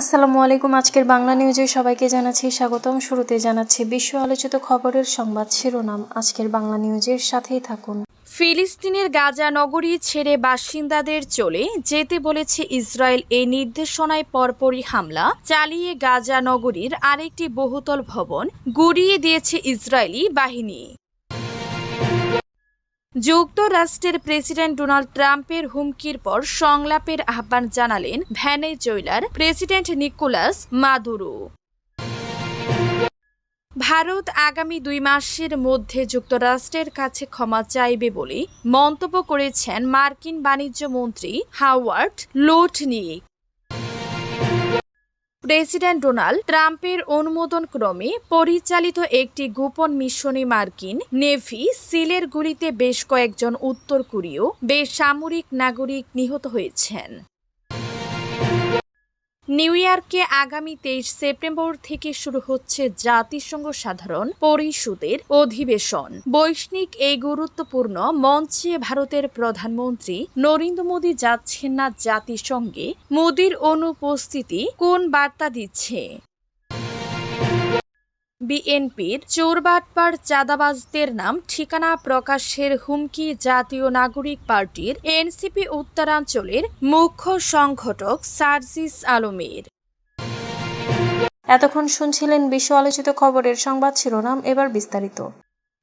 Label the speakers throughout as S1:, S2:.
S1: আসসালামু আলাইকুম, আজকের বাংলা নিউজে সবাইকে জানাচ্ছি স্বাগতম। শুরুতে জানাচ্ছি বিশ্ব আলোচিত খবরের সংবাদ শিরোনাম। আজকের বাংলা নিউজের সাথেই থাকুন।
S2: ফিলিস্তিনের গাজা নগরী ছেড়ে বাসিন্দাদের চলে যেতে বলেছে ইসরায়েল। এই নির্দেশনায় পরপরই হামলা। চালিয়ে গাজা নগরীর আরেকটি বহুতল ভবন গুড়িয়ে দিয়েছে ইসরায়েলি বাহিনী। যুক্তরাষ্ট্রের প্রেসিডেন্ট ডোনাল্ড ট্রাম্পের হুমকির পর সংলাপের আহ্বান জানালেন ভ্যানেজুয়েলার প্রেসিডেন্ট নিকোলাস মাদুরো। ভারত আগামী দুই মাসের মধ্যে যুক্তরাষ্ট্রের কাছে ক্ষমা চাইবে বলে মন্তব্য করেছেন মার্কিন বাণিজ্য মন্ত্রী হাওয়ার্ড লোটনিক। প্রেসিডেন্ট ডোনাল্ড ট্রাম্পের অনুমোদন ক্রমে পরিচালিত একটি গোপন মিশনে মার্কিন নেভি সিলের গুলিতে বেশ কয়েকজন উত্তর কোরীয় বেসামরিক নাগরিক নিহত হয়েছেন। নিউ ইয়র্কে আগামী তেইশ সেপ্টেম্বর থেকে শুরু হচ্ছে জাতিসংঘ সাধারণ পরিষদের অধিবেশন। বৈষ্ণিক এই গুরুত্বপূর্ণ মঞ্চে ভারতের প্রধানমন্ত্রী নরেন্দ্র মোদী যাচ্ছেন না জাতিসংঘে। মোদীর অনুপস্থিতি কোন বার্তা দিচ্ছে? বিএনপির চোরবাটপার চাঁদাবাজদের নাম ঠিকানা প্রকাশের হুমকি জাতীয় নাগরিক পার্টির এনসিপি উত্তরাঞ্চলের মুখ্য সংগঠক সার্জিস আলমের।
S1: এতক্ষণ শুনছিলেন বিশ্ব আলোচিত খবরের সংবাদ শিরোনাম, এবার বিস্তারিত।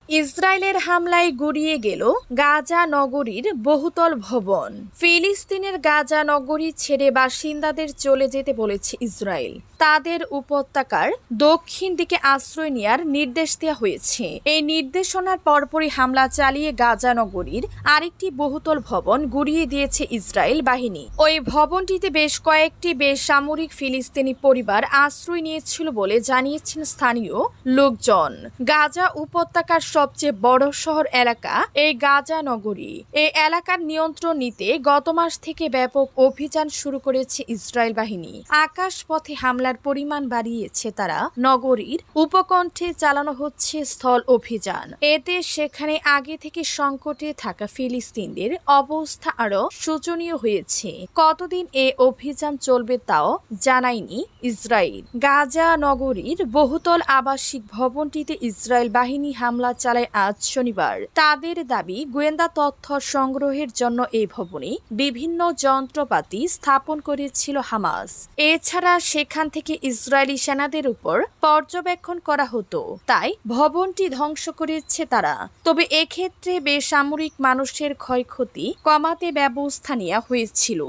S2: ইসরায়েলের হামলায় গুড়িয়ে গেল গাজা নগরীর বহুতল ভবন। ফিলিস্তিনের গাজা নগরী ছেড়ে বাসিন্দাদের চলে যেতে বলেছে ইসরায়েল। তাদের উপত্যকার দক্ষিণ দিকে আশ্রয় নেওয়ার নির্দেশ দেওয়া হয়েছে। এই নির্দেশনার পরপরই হামলা চালিয়ে গাজা নগরীর আরেকটি বহুতল ভবন গুড়িয়ে দিয়েছে ইসরায়েল বাহিনী। ওই ভবনটিতে বেশ কয়েকটি বেসামরিক ফিলিস্তিনি পরিবার আশ্রয় নিয়েছিল বলে জানিয়েছেন স্থানীয় লোকজন। গাজা উপত্যকার সবচেয়ে বড় শহর এলাকা, এই গাজা নগরী। এই এলাকার নিয়ন্ত্রণ নিতে গত মাস থেকে ব্যাপক অভিযান শুরু করেছে ইসরায়েল বাহিনী। আকাশ পথে হামলার পরিমাণ বাড়িয়েছে তারা। নগরীর উপকণ্ঠে চালানো হচ্ছে স্থল অভিযান। এতে সেখানে আগে থেকে সংকটে থাকা ফিলিস্তিনদের অবস্থা আরও শোচনীয় হয়েছে। কতদিন এ অভিযান চলবে তাও জানায়নি ইসরায়েল। গাজা নগরীর বহুতল আবাসিক ভবনটিতে ইসরায়েল বাহিনী হামলা চালায় আজ শনিবার। তাদের দাবি, গোয়েন্দা তথ্য সংগ্রহের জন্য এই ভবনে বিভিন্ন যন্ত্রপাতি স্থাপন করেছিল হামাস। এছাড়া সেখান থেকে ইসরায়েলি সেনাদের উপর পর্যবেক্ষণ করা হতো। তাই ভবনটি ধ্বংস করেছে তারা। তবে এক্ষেত্রে বেসামরিক মানুষের ক্ষয়ক্ষতি কমাতে ব্যবস্থা নেওয়া হয়েছিল।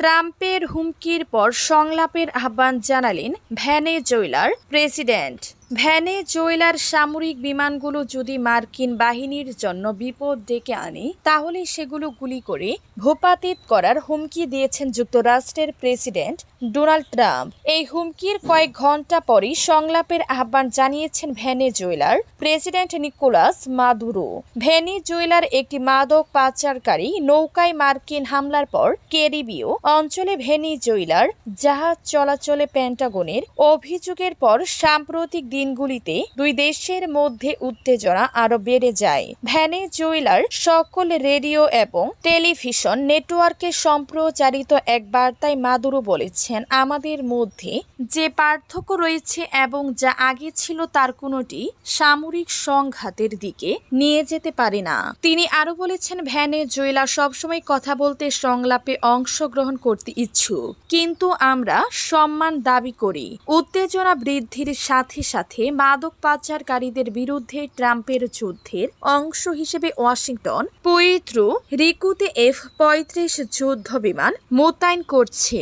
S2: ট্রাম্পের হুমকির পর সংলাপের আহ্বান জানালেন ভ্যানে ভ্যানেজুয়েলার প্রেসিডেন্ট। ভ্যানেজুয়েলার সামরিক বিমানগুলো যদি মার্কিন বাহিনীর জন্য বিপদ ডেকে আনে, তাহলে সেগুলো গুলি করে ভূপাতিত করার হুমকি দিয়েছেন যুক্তরাষ্ট্রের প্রেসিডেন্ট ডোনাল্ড ট্রাম্প। এই হুমকির কয়েক ঘণ্টা পরই সংলাপের আহ্বান জানিয়েছেন ভ্যানেজুয়েলার প্রেসিডেন্ট নিকোলাস মাদুরো। ভ্যানেজুয়েলার একটি মাদক পাচারকারী নৌকায় মার্কিন হামলার পর ক্যারিবীয় অঞ্চলে ভেনিজুয়েলার জাহাজ চলাচলে পেন্টাগনের অভিযোগের পর সাম্প্রতিক দিনগুলিতে দুই দেশের মধ্যে উত্তেজনা আরও বেড়ে যায়। ভ্যানেজুয়েলার সকল রেডিও এবং টেলিভিশন নেটওয়ার্কে সম্প্রচারিত এক বার্তায় মাদুরো বলেছেন, আমাদের মধ্যে যে পার্থক্য রয়েছে এবং যা আগে ছিল তার কোনোটি সামরিক সংঘাতের দিকে নিয়ে যেতে পারে না। তিনি আরও বলেছেন ভ্যানে ভ্যানেজুয়েলা সবসময় কথা বলতে সংলাপে অংশগ্রহণ করতে ইচ্ছুক। কিন্তু আমরা সম্মান দাবি করি। উত্তেজনা বৃদ্ধির সাথে সাথে মাদক পাচারকারীদের বিরুদ্ধে ট্রাম্পের যুদ্ধের অংশ হিসেবে ওয়াশিংটন পবিত্র রিকুতে এফ পঁয়ত্রিশ যুদ্ধ বিমান মোতায়েন করছে।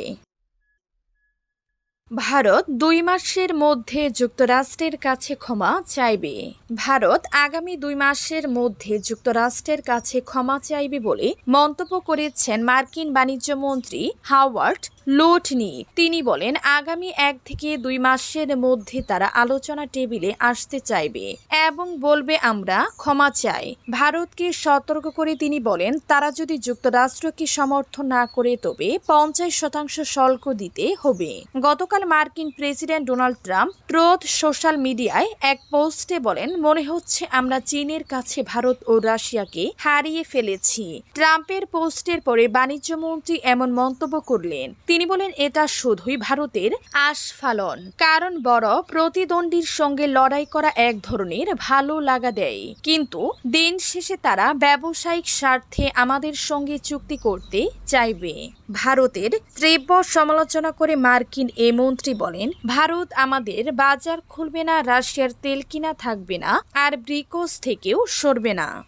S2: ভারত দুই মাসের মধ্যে যুক্তরাষ্ট্রের কাছে ক্ষমা চাইবে। ভারত আগামী দুই মাসের মধ্যে যুক্তরাষ্ট্রের কাছে ক্ষমা চাইবে বলে মন্তব্য করেছেন মার্কিন বাণিজ্য মন্ত্রী হাওয়ার্ড লোটনি। তিনি বলেন, আগামী এক থেকে দুই মাসের মধ্যে তারা আলোচনা টেবিলে আসতে চাইবে এবং বলবে, আমরা ক্ষমা চাই। ভারতকে সতর্ক করে তিনি বলেন, তারা যদি যুক্তরাষ্ট্রকে সমর্থন না করে তবে পঞ্চাশ শতাংশ শুল্ক দিতে হবে। গতকাল গতকাল মার্কিন president Donald Trump truth social মিডিয়ায় এক পোস্টে বলেন, মনে হচ্ছে আমরা চীনের কাছে ভারত ও রাশিয়াকে হারিয়ে ফেলেছি। ট্রাম্পের পোস্টের পরে বাণিজ্যমন্ত্রী এমন মন্তব্য করলেন। তিনি বলেন, এটা শুধুই ভারতের আস্ফালন, কারণ বড় প্রতিদ্বন্দ্বীর সঙ্গে লড়াই করা এক ধরনের ভালো লাগা দেয়। কিন্তু দিন শেষে তারা ব্যবসায়িক স্বার্থে আমাদের সঙ্গে চুক্তি করতে চাইবে। ভারতের তীব্র সমালোচনা করে মার্কিন এ মন্ত্রী বলেন, ভারত আমাদের বাজার খুলবে না, রাশিয়ার তেল কিনা থাকবে না, আর ব্রিকোস থেকেও সরবে না।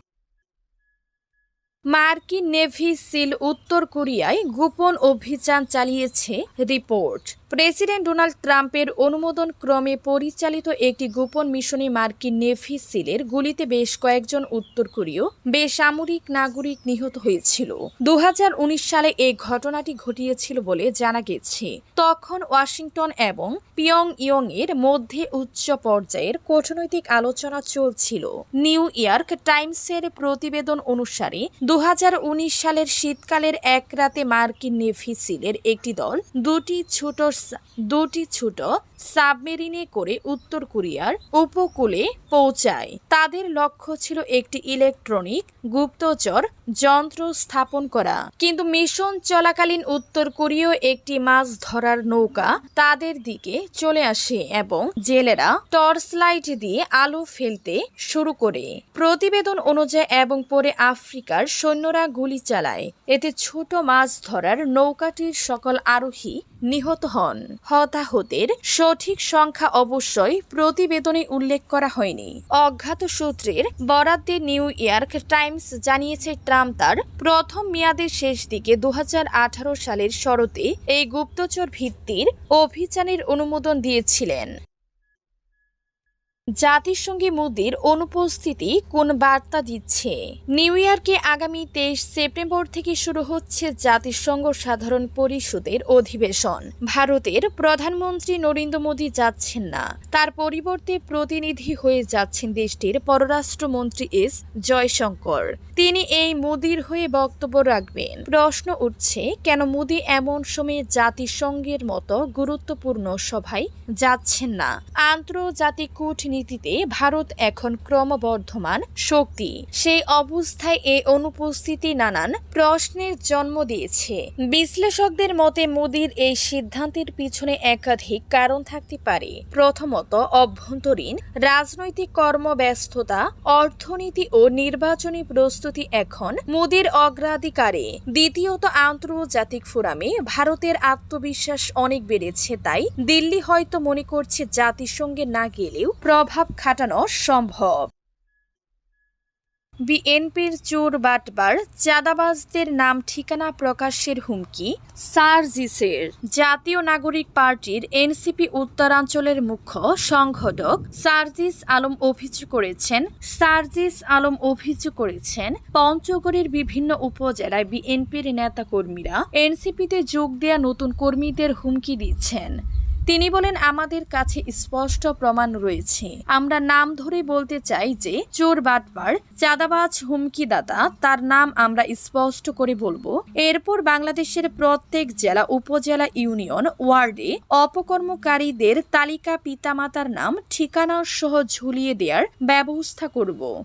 S2: মার্কিন নেভি সিল উত্তর কোরিয়ায় গোপন অভিযান চালিয়েছে রিপোর্ট। প্রেসিডেন্ট ডোনাল্ড ট্রাম্পের অনুমোদন ক্রমে পরিচালিত একটি গোপন মিশনে মার্কিন নেভি সিলের গুলিতে বেশ কয়েকজন উত্তর কোরীয় বেসামরিক নাগরিক নিহত হয়েছিল। দু হাজার উনিশ সালে এই ঘটনাটি ঘটিয়েছিল বলে জানা গেছে। তখন ওয়াশিংটন এবং পিয়ং ইয়ং এর মধ্যে উচ্চ পর্যায়ের কূটনৈতিক আলোচনা চলছিল। নিউ ইয়র্ক টাইমসের প্রতিবেদন অনুসারে দু হাজার উনিশ সালের শীতকালের এক রাতে মার্কিন নেভি সিলের একটি দল দুটি ছোট দুটি ছোট সাবমেরিনে করে উত্তর কোরিয়ার উপকূলে পৌঁছায়। তাদের লক্ষ্য ছিল একটি ইলেকট্রনিক গুপ্তচর যন্ত্র স্থাপন করা। কিন্তু মিশন চলাকালীন উত্তর কোরীয় একটি মাছ ধরার নৌকা তাদের দিকে চলে আসে এবং জেলেরা টর্চ লাইট দিয়ে আলো ফেলতে শুরু করে। প্রতিবেদন অনুযায়ী এবং পরে আফ্রিকার সৈন্যরা গুলি চালায়। এতে ছোট মাছ ধরার নৌকাটির সকল আরোহী নিহত হন। হতাহতের সঠিক সংখ্যা অবশ্যই প্রতিবেদনে উল্লেখ করা হয়নি। অজ্ঞাত সূত্রের বরাদ্দে নিউ ইয়র্ক টাইমস জানিয়েছে ট্রাম্প তার প্রথম মেয়াদের শেষ দিকে দুহাজার আঠারো সালের শরতে এই গুপ্তচর ভিত্তির অভিযানের অনুমোদন দিয়েছিলেন। জাতিসংঘে মোদির অনুপস্থিতি কোন বার্তা দিচ্ছে? নিউ ইয়র্কে আগামী তেইশ সেপ্টেম্বর থেকে শুরু হচ্ছে জাতিসংঘ সাধারণ পরিষদের অধিবেশন। ভারতের প্রধানমন্ত্রী নরেন্দ্র মোদী যাচ্ছেন না। তার পরিবর্তে প্রতিনিধি হয়ে যাচ্ছেন দেশটির পররাষ্ট্রমন্ত্রী এস জয়শঙ্কর। তিনি এই মোদির হয়ে বক্তব্য রাখবেন। প্রশ্ন উঠছে, কেন মোদী এমন সময়ে জাতিসংঘের মতো গুরুত্বপূর্ণ সভায় যাচ্ছেন না? আন্তর্জাতিক কূটনীতিতে ভারত এখন ক্রমবর্ধমান শক্তি। সেই অবস্থায় এই অনুপস্থিতি নানান প্রশ্নের জন্ম দিয়েছে। বিশ্লেষকদের মতে, মোদির এই সিদ্ধান্তের পিছনে একাধিক কারণ থাকতে পারে। প্রথমত, অভ্যন্তরীণ, রাজনৈতিক কর্মব্যস্ততা, অর্থনীতি ও নির্বাচনী প্রস্তুতি এখন মোদির অগ্রাধিকারে। দ্বিতীয়ত, আন্তর্জাতিক ফোরামে ভারতের আত্মবিশ্বাস অনেক বেড়েছে, তাই দিল্লি হয়তো মনে করছে জাতিসংঘে না গেলেও প্রভাব খাটানো সম্ভব। বিএনপির চোর বাটবার, চাঁদাবাজদের নাম ঠিকানা প্রকাশের হুমকি, সার্জিসের। জাতীয় নাগরিক পার্টির এনসিপি উত্তরাঞ্চলের মুখ্য সংগঠক সার্জিস আলম অভিযোগ করেছেন, সার্জিস আলম অভিযোগ করেছেন, পঞ্চগড়ের বিভিন্ন উপজেলায় বিএনপির নেতাকর্মীরা এনসিপিতে যোগ দেয়া নতুন কর্মীদের হুমকি দিচ্ছেন। তিনি বলেন, আমাদের কাছে স্পষ্ট প্রমাণ রয়েছে। আমরা নাম ধরে বলতে চাই যে চোর বাটবার, চাঁদাবাজ হুমকিদাতা, তার নাম আমরা স্পষ্ট করে বলব। এরপর বাংলাদেশের প্রত্যেক জেলা, উপজেলা ইউনিয়ন, ওয়ার্ডে অপকর্মকারীদের তালিকা পিতামাতার নাম, ঠিকানা সহ ঝুলিয়ে দেওয়ার ব্যবস্থা করব।